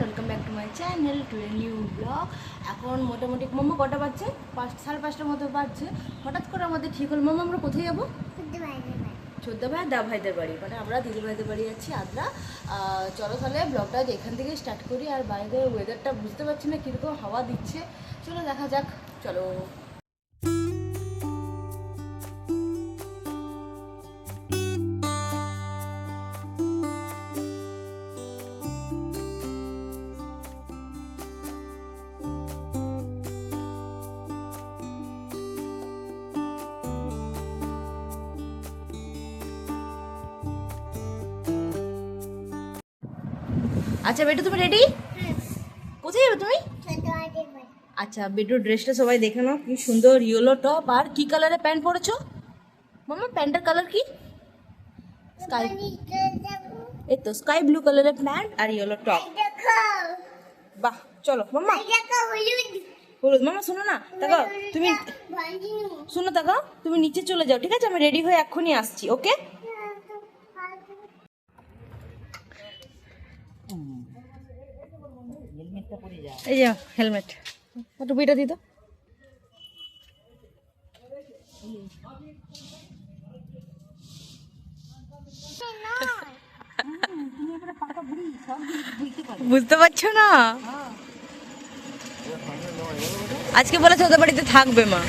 Welcome back to my channel to a new blog এখন মোটামুটি মোমো কটা বাজছে? পাঁচ, সাড়ে পাঁচটার মতো বাজছে। হঠাৎ করে আমাদের ঠিক হল। মোমো, আমরা কোথায় যাব? চোদ্দ ভাই দা ভাইদের বাড়ি। মানে আমরা দিদি ভাইদের বাড়ি যাচ্ছি আদ্রা। চলো তাহলে ব্লগটা এখান থেকে স্টার্ট করি। আর বাইরের ওয়েদারটা বুঝতে পারছি না, কীরকম হাওয়া দিচ্ছে। চলো দেখা যাক। চলো। আচ্ছা বেটু, তুমি রেডি কোথায় যাবে তুমি? আচ্ছা বেটুর ড্রেসটা সবাই দেখে নাও, কি সুন্দর ইয়েলো টপ আর কি কালারের প্যান্ট পরেছো? মামা প্যান্টের কালার কি? স্কাই এই তো স্কাই ব্লু কালারের প্যান্ট আর ইয়েলো টপ বাহ, চলো, মামা। হলুদ, মামা, শোনো না, তাকাও, তুমি শোনো, তাকাও, তুমি নিচে চলে যাও, ঠিক আছে? আমি রেডি হয়ে এক্ষুনি আসছি ওকে এই যে হেলমেট। টুপিটা বুঝতে পারছ না? আজকে বলেছে ওদের বাড়িতে থাকবে মা।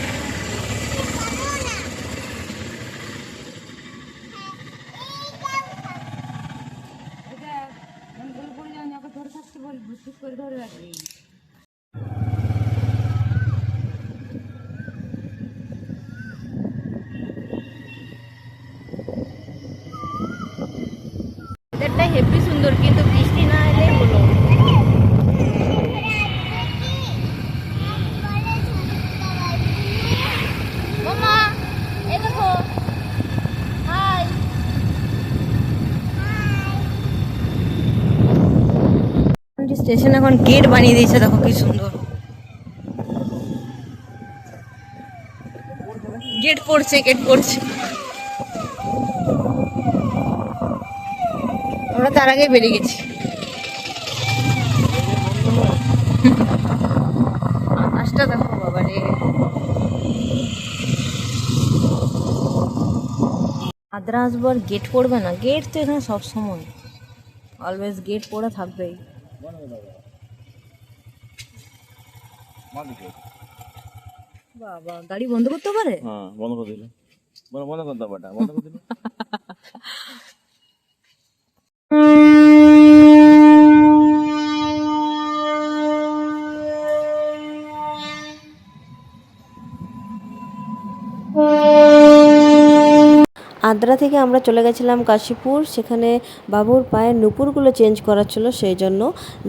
ওদেরটা হেভি সুন্দর কিন্তু বৃষ্টি না এলে হলো মামা এই দেখো হাই স্টেশন এখন গেট বানিয়ে দিয়েছে, দেখো কি সুন্দর। গেট পড়ছে গেট পড়ছে। আমরা তার আগে বেরিয়ে গেছি। আকাশটা দেখো বাবা রে। আদ্রা আসবার গেট পড়বে না? গেট তো এখানে সব সময়। অলওয়েজ গেট পড়ে থাকবেই। বাবা গাড়ি বন্ধ করতে পারে? হ্যাঁ বন্ধ করে দিল। বন্ধ বন্ধ করতে পারে বন্ধ করে দিল। আদ্রা থেকে আমরা চলে গেছিলাম কাশীপুর, সেখানে বাবুর পায়ের নুপুরগুলো চেঞ্জ করার ছিল সেই জন্য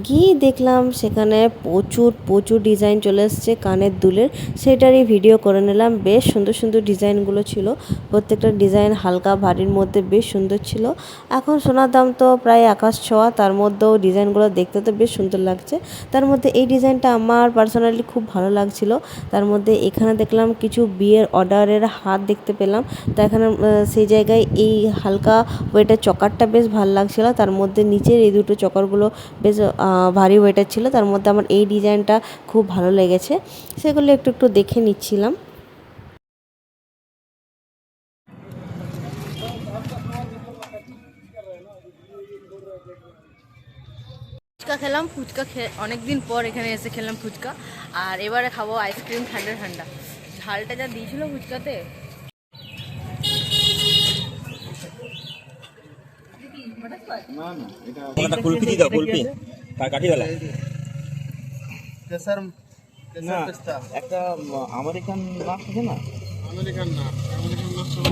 গিয়ে দেখলাম সেখানে প্রচুর প্রচুর ডিজাইন চলে এসছে কানের দুলের। সেটারই ভিডিও করে নিলাম। বেশ সুন্দর সুন্দর ডিজাইনগুলো ছিল। প্রত্যেকটা ডিজাইন হালকা ভারীর মধ্যে বেশ সুন্দর ছিল। এখন সোনার দাম তো প্রায় আকাশ ছোঁয়া, তার মধ্যেও ডিজাইনগুলো দেখতে তো বেশ সুন্দর লাগছে। তার মধ্যে এই ডিজাইনটা আমার পার্সোনালি খুব ভালো লাগছিল। তার মধ্যে এখানে দেখলাম কিছু বিয়ের অর্ডারের হাত দেখতে পেলাম। তা এখানে সেই জায়গায় এই হালকা ওয়েটের চকারটা বেশ ভালো লাগছিল। তার মধ্যে নিচের এই দুটো চকারগুলো বেশ ভারী ওয়েটের ছিল। তার মধ্যে আমার এই ডিজাইনটা খুব ভালো লেগেছে। সেগুলো একটু একটু দেখে নিচ্ছিলাম। ফুচকা খেলাম। ফুচকা খেয়ে অনেকদিন পর এখানে এসে খেলাম ফুচকা। আর এবারে খাব আইসক্রিম ঠান্ডা ঠান্ডা। ঝালটা যা দিয়েছিল ফুচকাতে না না এটা একটা কুলপি দিয়ে দাও কুলপি কার কাঠিওয়ালা কেসার না কেসার পেস্তা? একটা আমেরিকান নাট আছে না? আমেরিকান না আমেরিকান না সব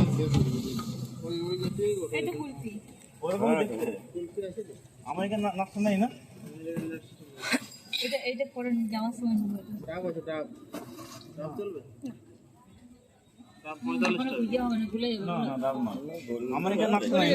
ওই ওই জাতীয় ওরকম দেখতে। আমেরিকান নাট নাই না? ডাব আছে ডাব। ডাব চলবে? ডাব পঁয়তাল্লিশ টাকা। না না দাম না। আমেরিকান নাট নাই